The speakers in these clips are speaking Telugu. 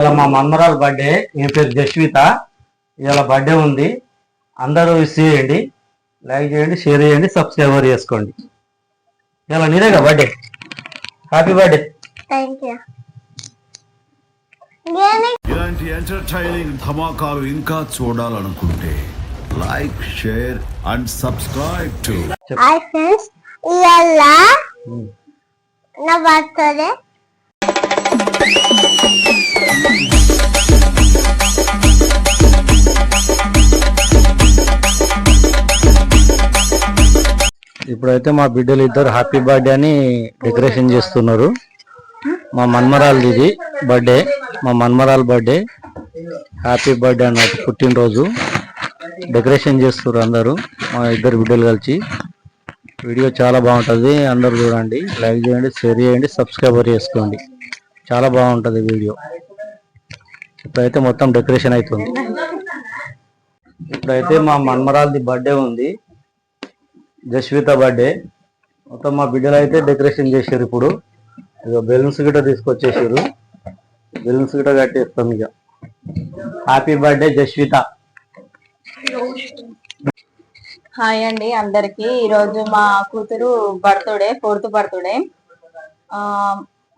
ఇలా మా మన్మరాలు బర్త్డే ఈమె పేరు జస్విత ఇలా బర్త్డే ఉంది. అందరూ విష్ చేయండి. లైక్ చేయండి షేర్ చేయండి సబ్స్క్రైబర్ చేసుకోండి. ఇలా నీదేగా బర్త్డే హ్యాపీ బర్త్డే నేను ఇలాంటి ఎంటర్టైనింగ్ ధమాకాలు ఇంకా చూడాలనుకుంటే like share and subscribe to hi friends ఇవాళ నా బర్త్డే ఇప్పుడైతే మా బిడ్డలు ఇద్దరు హ్యాపీ బర్త్డే అని డెకరేషన్ చేస్తున్నారు. మా మన్మరాలు ఇది బర్త్డే మా మన్మరాల బర్త్డే హ్యాపీ బర్త్డే అన్నట్టు పుట్టినరోజు. డెకరేషన్ చేస్తున్నారు అందరూ మా ఇద్దరు బిడ్డలు కలిసి. వీడియో చాలా బాగుంటుంది అందరు చూడండి లైక్ చేయండి షేర్ చేయండి సబ్స్క్రైబర్ చేసుకోండి. చాలా బాగుంటుంది వీడియో. ఇప్పుడైతే మొత్తం డెకరేషన్ అవుతుంది ఇప్పుడైతే మా మన్మరాలది బర్త్డే ఉంది. జస్విత బర్త్డే. మొత్తం మా బిడ్డలు అయితే డెకరేషన్ చేశారు ఇప్పుడు. ఇక బెలూన్స్ గిట్ట తీసుకొచ్చేసారు బెలూన్స్ గిట్ట కట్టేస్తాం ఇక హ్యాపీ బర్త్డే జస్విత. హాయ్ అండి అందరికి. ఈరోజు మా కూతురు బర్త్డే ఫోర్త్ బర్త్డే.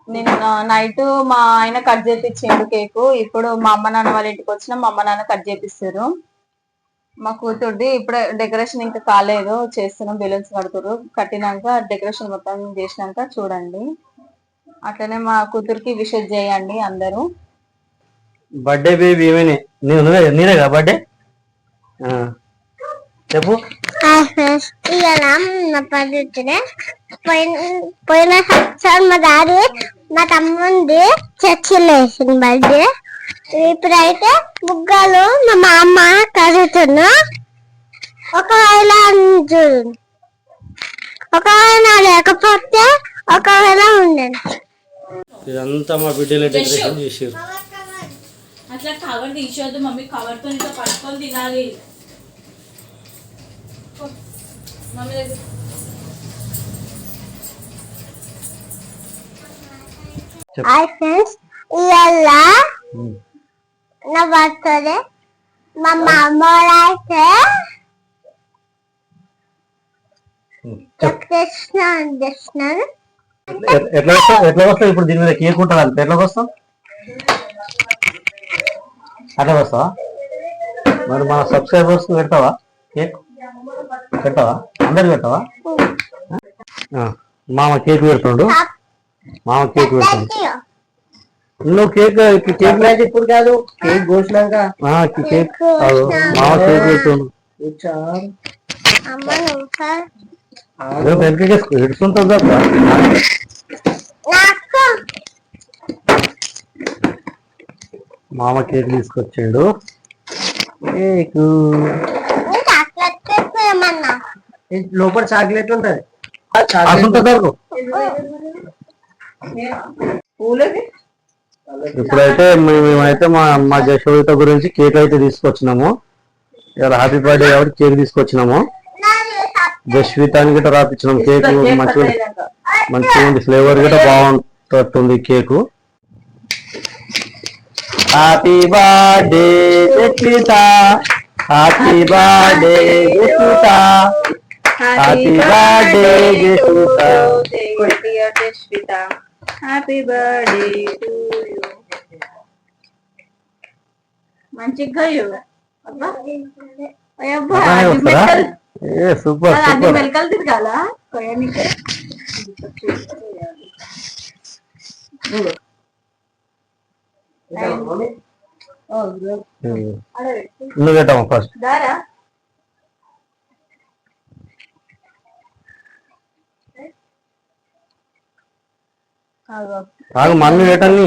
నిన్న నైట్ మా ఆయన కట్ చేపించిండు కేకు. ఇప్పుడు మా అమ్మ నాన్న వాళ్ళ ఇంటికి వచ్చిన మా అమ్మ నాన్న కట్ చేపిస్తారు. మా కూతుర్ది ఇప్పుడే డెకరేషన్ ఇంకా కాలేదు. చేస్తున్నాం బెలూన్స్ కడుతురు కట్టినాక డెకరేషన్ మొత్తం చేసినాక చూడండి. అట్లనే మా కూతురికి విషెస్ చేయండి అందరూ. బర్త్డే బేబీ ఏమైనా? నేను కదా బర్త్డే? చెప్పు. నా పోయిన పోయిన సంవత్సరం మా డాడీ మా తమ్ముంది చర్చిలో వేసిన బర్త్డే. ఇప్పుడైతే బుగ్గలు మా మామ కడుతున్నా ఒకవేళ చూడు ఒకవేళ లేకపోతే ఒకవేళ ఉండండి ఇదంతా మా బిడ్డలే డెకరేషన్ చేసారు అట్లా కవర్ తీసేయొద్దు మమ్మీ కవర్తో ఇట్లా పట్టుకొని తినాలి మమ్మీ దగ్గర హాయ్ ఫ్రెండ్స్ ఇవాళ నా బర్త్డే మా మామ అయితే చేస్తున్నాను ఎట్లా వస్తావు ఎట్లా వస్తావు ఇప్పుడు దీని మీద కేక్ ఉంటుంది అంత? ఎట్లా వస్తావు? అట్లా వస్తావా? మరి మన సబ్స్క్రైబర్స్ పెడతావా కేక్? పెట్టావా అందరు పెట్టావా? ఆ, మామ కేక్ పెడుతుండు. మామ కేక్ పెడుతుండు. నువ్వు కేక్ కేక్ మ్యాచ్ ఇప్పుడు కాదు కేక్ కోసినాక. కేక్ కాదు. మామ కేక్ పెడుతుండు. వెనకకి కదా నాకు మామ కేక్ తీసుకొచ్చాడు. కేక్. లోపల చాక్లెట్ ఉంటది. ఇప్పుడైతే మే- మేమైతే మా మా జశోవిత గురించి కేక్ అయితే తీసుకొచ్చినాము. ఇలా హ్యాపీ బర్త్డే కాబట్టి కేక్ తీసుకొచ్చినాము. జస్విత అని గిట్ట రాపించినాం కేక్. మంచిగా మంచిగా ఉంది. ఫ్లేవర్ గిట్ట బాగుంటుంది cake. Happy birthday Jaswitha happy birthday happy birthday Jaswitha happy birthday to you మంచిగా ఇవ్వు. అబ్బా. మెక్కలు- ఏ సూపర్ సూపర్. మెలకలు తిరగాల? కొయ్యనికే నువ్వు పెట్టాము ఫస్ట్. దారా? ఆగు. మమ్మీ పెట్టండి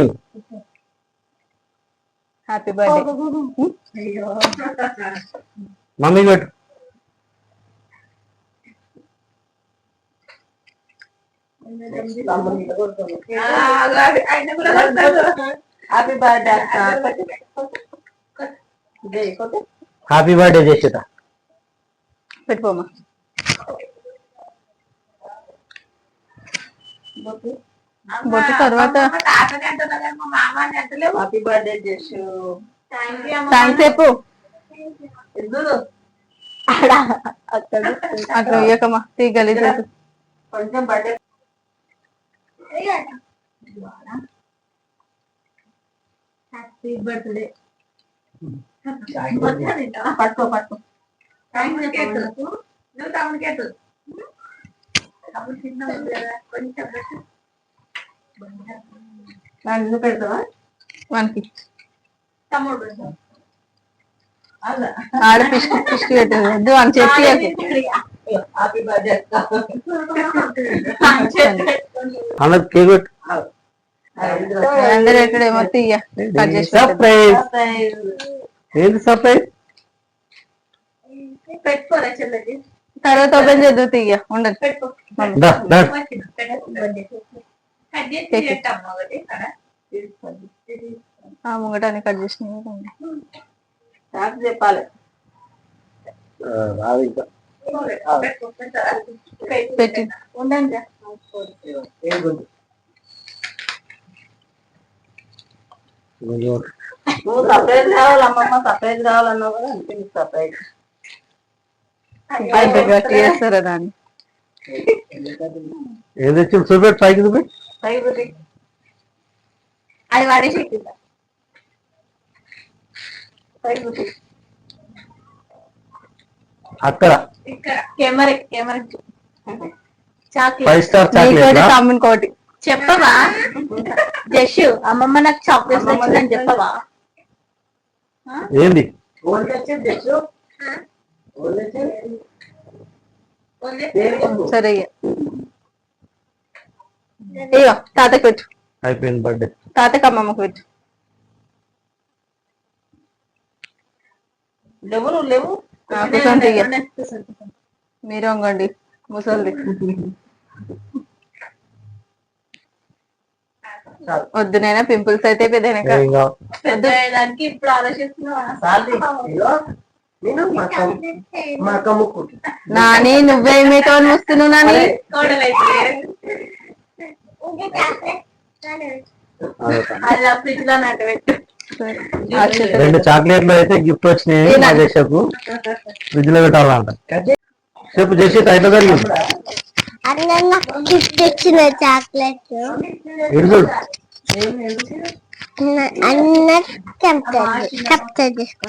హ్యాపీ బర్త్డే మమ్మీ పెట్టు. హ్యాపీ బర్త్డే హ్యాపీ బర్త్డే చేసేట పెట్టుకోమా బొట్టు తర్వాత హ్యాపీ బర్త్డే చేసు థ్యాంక్స్ చెప్పు. అట్లా ఇయ్యకమ్మా తీగలి కొంచెం బర్త్డే హ్యాపీ బర్త్డే పట్టుకో పట్టుకో. తమ్ముడు కేకు నువ్వు తమ్ముడు కేకు తమ్ముడు చిన్న ఉంది కదా కొంచెం పెడతావా? తమ్ముడు పెడతావా? అలా. ఆడ పెట్టేది. వద్దు అని చెప్పి హ్యాపీ బర్త్డే అన్న కేక్ పెట్టు. అందరు ఎక్కడేమో తీయ కట్ చేసి పెట్టేది. సర్ప్రైజ్? ఏంటి సర్ప్రైజ్? పెట్టుకోరా చెల్లెకి? తర్వాత ఓపెన్ చేద్దు తీయ ఉండదు ముంగటాన్ని కట్ చేసిన నాకు చెప్పాలి. పెట్టి. ఉండండి. నువ్వు ఏం తెచ్చి చూపెట్టు పైకి చూపెట్టు. అది వాడేసి ఎక్కిందా అక్కడ. ఇక్కడ camera camera chocolate. Five star నీకోటి chocolate తమ్ముని కోటి చెప్పవా? జష్ అమ్మమ్మ నాకు చాక్లెట్స్ తెచ్చిందని చెప్పవా? ఏంది? సరే ఇయ్యో తాతకి పెట్టు. అయిపోయింది బర్త్డే తాతకి అమ్మమ్మకి పెట్టు. లేవు నువ్వు లేవు. మీరు వంగండి ముసలిది. వద్దు నేనా పింపుల్స్ అయితే పెద్ద ఏం కావాలి పెద్ద దానికి ఇప్పుడు ఆలోచిస్తున్నా నాని నువ్వేమితో వస్తున్నావు నాని రెండు చాక్లెట్లు అయితే గిఫ్ట్ వచ్చినాయి మా దేశకు ఫ్రిడ్జ్లో పెట్టాలంట. చెప్పు చేసి ఎట్లా జరిగింది? గిఫ్ట్ ఇచ్చిన చాక్లెట్ అన్న చెప్తా తీసుకో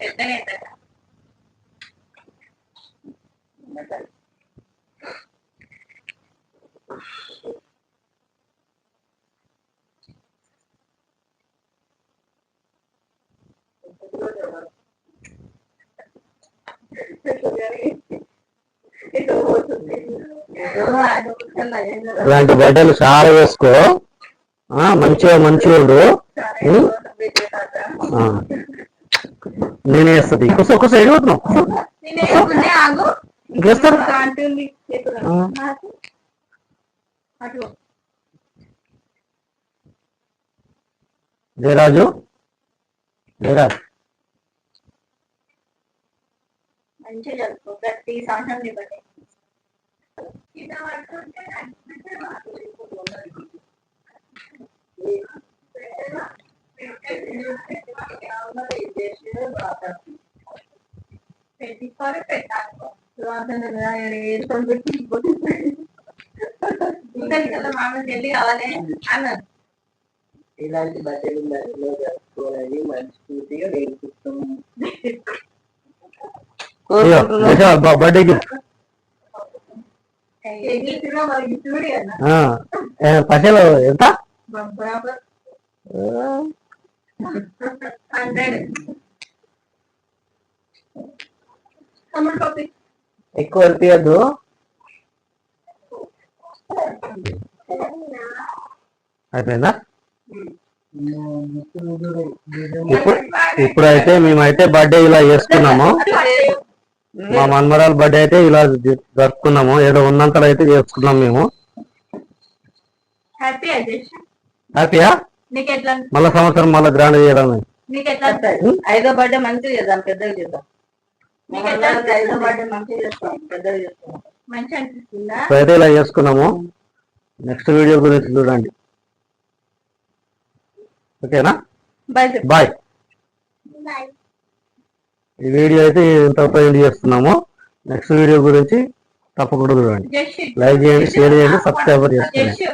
పెద్దనే బట్టలు. ఇటు ఇలాంటి బట్టలు చాలా వేసుకో మంచిగా మంచిగా ఉండు నేనే వేస్తుంది కొస కొస ఎడిపోతున్నావు ఇంకేస్తారు జయరాజు? జయరాజ్? మంచిగా జరుపుకో ప్రతి సంవత్సరం నీ బర్త్డే పెట్టిస్తారు పెట్టాలి వేసుకొని పెట్టి ఇంకా ఇక్కడ మామ చెల్లి కావాలి అన్నారు ఇలాంటి బట్టలు మనసులో జరుపుకోవాలని మనస్ఫూర్తిగా నేర్పిస్తున్నాం బర్త్డే గిఫ్ట్ ఏబీసీలో మరి గిఫ్ట్ కూడా ఇవ్వనా? ఆ, ఏ, పైసలు ఎంత ఎక్కువ అనిపించద్దు అయిపోయిందా? ఇప్పుడు ఇప్పుడైతే మేమైతే బర్త్డే ఇలా చేసుకున్నాము. మా మన్మరాల బర్త్డే అయితే ఇలా జరుపుకున్నాము. ఏదో ఉన్నంతలో అయితే చేసుకున్నాం మేము. హ్యాపీయా నీకు ఎట్లా మళ్ళా సంవత్సరం మళ్ళీ గ్రాండ్ చేయడం నీకు ఎట్లా ఐదో బర్త్డే మంచిగా చేద్దాం పెద్దగా చేద్దాం. నీకు ఎట్లా ఐదో బర్త్డే మంచిగా చేస్తాం పెద్దగా చేస్తాం. మంచి అనిపిస్తుందా? ఇప్పుడైతే ఇలా చేసుకున్నాము. నెక్స్ట్ వీడియో గురించి చూడండి. ఓకేనా? Bye bye. ఈ వీడియో అయితే ఇంతతో ఎండ్ చేస్తున్నాము. నెక్స్ట్ వీడియో గురించి తప్పకుండా చూడండి. లైక్ చేయండి షేర్ చేయండి సబ్స్క్రైబర్ చేసుకోండి.